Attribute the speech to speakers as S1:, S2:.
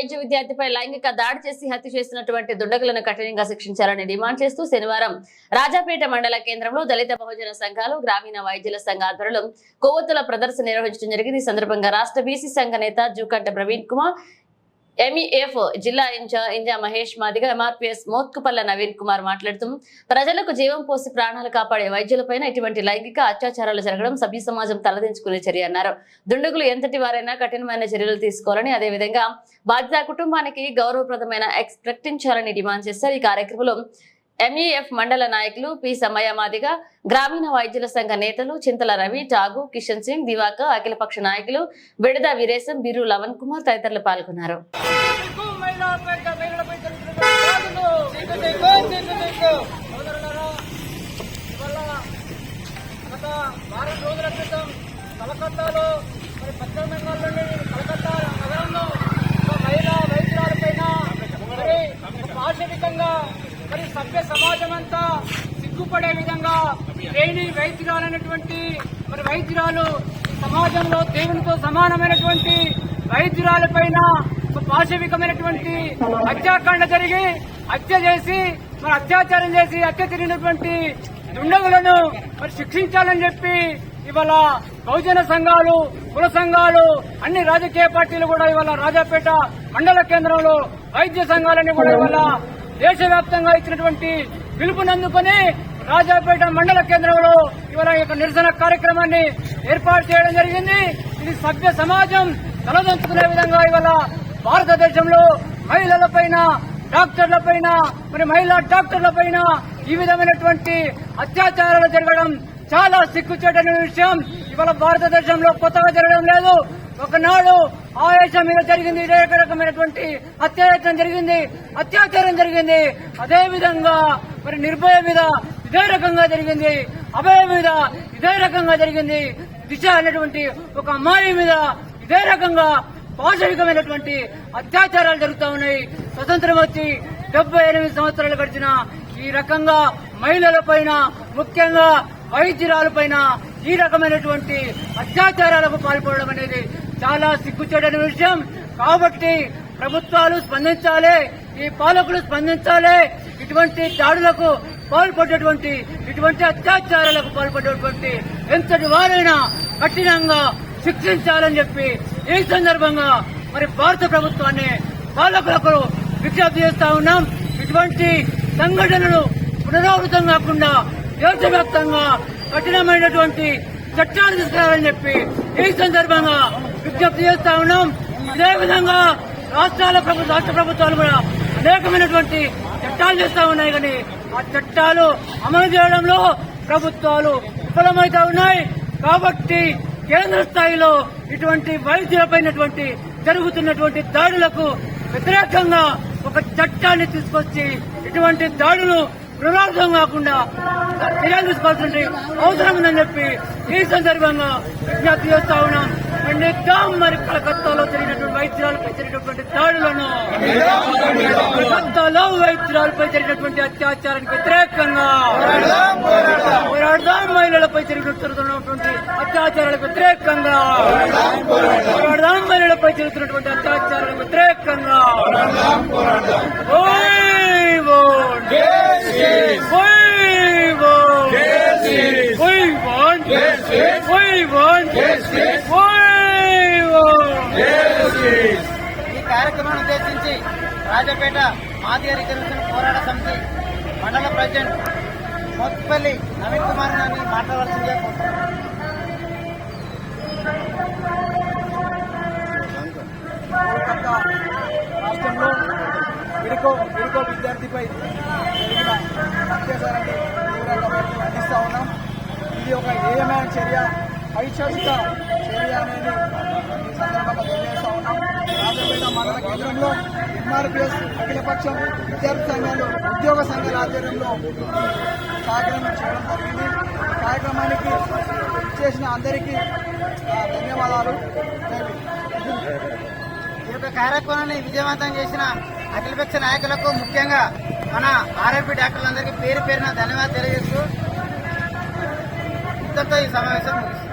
S1: వైద్య విద్యార్థిపై లైంగిక దాడి చేసి హత్య చేసినటువంటి దుండగులను కఠినంగా శిక్షించాలని డిమాండ్ చేస్తూ శనివారం రాజాపేట మండల కేంద్రంలో దళిత బహుజన సంఘాలు గ్రామీణ వైద్యుల సంఘ ఆధ్వర్యంలో కొవ్వొత్తుల ప్రదర్శన నిర్వహించడం జరిగింది. ఈ సందర్భంగా రాష్ట్ర బీసీ సంఘ నేత జూకంట ప్రవీణ్ కుమార్ ఎంఈఎఫ్ జిల్లా ఇన్ఛార్జ్ ఇంజా మహేష్ మాదిగా ఎంఆర్పీఎస్ మోత్కుపల్ల నవీన్ కుమార్ మాట్లాడుతూ ప్రజలకు జీవం పోసి ప్రాణాలు కాపాడే వైద్యులపైన ఇటువంటి లైంగిక అత్యాచారాలు జరగడం సభ్య సమాజం తలదించుకునే చర్య అన్నారు. దుండగులు ఎంతటి వారైనా కఠినమైన చర్యలు తీసుకోవాలని అదేవిధంగా బాధిత కుటుంబానికి గౌరవప్రదమైన ఎక్స్ ప్రకటించాలని డిమాండ్ చేశారు. ఈ కార్యక్రమంలో ఎంఈఎఫ్ మండల నాయకులు పి సమయ మాదిగా గ్రామీణ వైద్యుల సంఘ నేతలు చింతల రవి టాగు కిషన్ సింగ్ దివాకర్ అఖిలపక్ష నాయకులు విడద వీరేశం బిరు లవన్ కుమార్ తదితరులు పాల్గొన్నారు.
S2: వారం రోజుల క్రితం కలకత్తాలో మరి పశ్చిమ బెంగాల్లో కలకత్తా నగరంలో ఒక మహిళా వైద్యురాలపైన మరి ఒక పాశవికంగా మరి సమాజమంతా అంతా సిగ్గుపడే విధంగా లేని వైద్యురాలైనటువంటి మరి వైద్యురాలు సమాజంలో దేవునితో సమానమైనటువంటి వైద్యురాలపైన ఒక పాశవికమైనటువంటి హత్యాకాండ జరిగి హత్య చేసి మరి అత్యాచారం చేసి హత్య తిరిగినటువంటి దుండగులను మరి శిక్షించాలని చెప్పి ఇవాళ బహుజన సంఘాలు కుల సంఘాలు అన్ని రాజకీయ పార్టీలు కూడా ఇవాళ రాజాపేట మండల కేంద్రంలో వైద్య సంఘాలన్నీ కూడా ఇవాళ దేశవ్యాప్తంగా ఇచ్చినటువంటి పిలుపునందుకొని రాజాపేట మండల కేంద్రంలో ఇవాళ యొక్క నిరసన కార్యక్రమాన్ని ఏర్పాటు చేయడం జరిగింది. ఇది సభ్య సమాజం తలదంచుకునే విధంగా ఇవాళ భారతదేశంలో మహిళలపైన డాక్టర్లపైన మరి మహిళా డాక్టర్లపైన ఈ విధమైనటువంటి అత్యాచారాలు జరగడం చాలా సిగ్గుచేటైన విషయం. ఇవాళ భారతదేశంలో కొత్తగా జరగడం లేదు. ఒకనాడు ఆవేశం మీద జరిగింది ఇదే రకమైనటువంటి అత్యాచారం జరిగింది అత్యాచారం జరిగింది. అదే విధంగా మరి నిర్భయ మీద ఇదే రకంగా జరిగింది అభయ మీద ఇదే రకంగా జరిగింది. దిశ అనేటువంటి ఒక అమ్మాయి మీద ఇదే రకంగా పాశవికమైనటువంటి అత్యాచారాలు జరుగుతూ ఉన్నాయి. స్వతంత్రం వచ్చి డెబ్బై ఎనిమిది సంవత్సరాలు గడిచిన ఈ రకంగా మహిళల పైన ముఖ్యంగా వైద్యురాలపైన ఈ రకమైనటువంటి అత్యాచారాలకు పాల్పడడం అనేది చాలా సిగ్గుచేటని విషయం. కాబట్టి ప్రభుత్వాలు స్పందించాలి ఈ పాలకులు స్పందించాలి. ఇటువంటి దాడులకు పాల్పడేటువంటి ఇటువంటి అత్యాచారాలకు పాల్పడేటువంటి ఎంతటి వారైనా కఠినంగా శిక్షించాలని చెప్పి ఈ సందర్భంగా మరి భారత ప్రభుత్వాన్ని పాలకులకు విజ్ఞప్తి చేస్తా ఉన్నాం. ఇటువంటి సంఘటనలు పునరావృతం కాకుండా దేశవ్యాప్తంగా కఠినమైనటువంటి చట్టాలు తీసుకురావాలని చెప్పి ఈ సందర్భంగా విజ్ఞప్తి చేస్తా ఉన్నాం. ఇదే విధంగా రాష్ట్రాల ప్రభుత్వ రాష్ట్ర ప్రభుత్వాలు కూడా అనేకమైనటువంటి చట్టాలు చేస్తా ఉన్నాయి కానీ ఆ చట్టాలు అమలు చేయడంలో ప్రభుత్వాలు విఫలమవుతా ఉన్నాయి. కాబట్టి కేంద్ర స్థాయిలో ఇటువంటి వైద్యులపైనటువంటి జరుగుతున్నటువంటి దాడులకు వ్యతిరేకంగా ఒక చట్టాన్ని తీసుకొచ్చి ఇటువంటి దాడులు పునరావృతం కాకుండా చర్యలు తీసుకోవాల్సిన అవసరం ఉందని చెప్పి ఈ సందర్భంగా విజ్ఞప్తి చేస్తా ఉన్నాం. నిజాం మరి కలకత్తాలో జరిగినటువంటి వైద్యురాలపై జరిగినటువంటి దాడులను కలకత్తాలో వైద్యురాలపై జరిగినటువంటి అత్యాచారానికి వ్యతిరేకంగా పోరాడదాం మహిళలపై జరుగుతున్నటువంటి అత్యాచారాలకు వ్యతిరేకంగా పోరాడదాం మహిళలపై జరుగుతున్నటువంటి అత్యాచారాలకు వ్యతిరేకంగా
S3: ఈ కార్యక్రమాన్ని ఉద్దేశించి రాజపేట మాదిగ రిజర్వేషన్ పోరాట సమితి మండల ప్రెసిడెంట్ మోత్పల్లి నవీన్ కుమార్ గారిని
S4: మాట్లాడవలసిందే రాష్ట్రంలో విడుకో విడుకో విద్యార్థిపై జరిగిన అత్యాచారాన్ని తీవ్రంగా మేము ఖండిస్తా ఉన్నాం. ఇది ఒక ఏమైన చర్య పైశాచిక చర్య అనేది ఈ సందర్భంగా తెలియజేస్తా ఉన్నాం. రాజపేట మండల కేంద్రంలో ఎంఆర్పిఎస్ అఖిలపక్షం విద్యార్థి సంఘాలు ఉద్యోగ సంఘాల ఆధ్వర్యంలో కార్యక్రమం చేయడం జరిగింది. కార్యక్రమానికి చేసిన అందరికీ ధన్యవాదాలు.
S3: ఈ యొక్క కార్యక్రమాన్ని విజయవంతం చేసిన అఖిలపక్ష నాయకులకు ముఖ్యంగా మన ఆర్ఎంపీ డాక్టర్లందరికీ పేరు పేరున ధన్యవాదాలు తెలియజేస్తూ ఇంతతో ఈ సమావేశం ముగిస్తుంది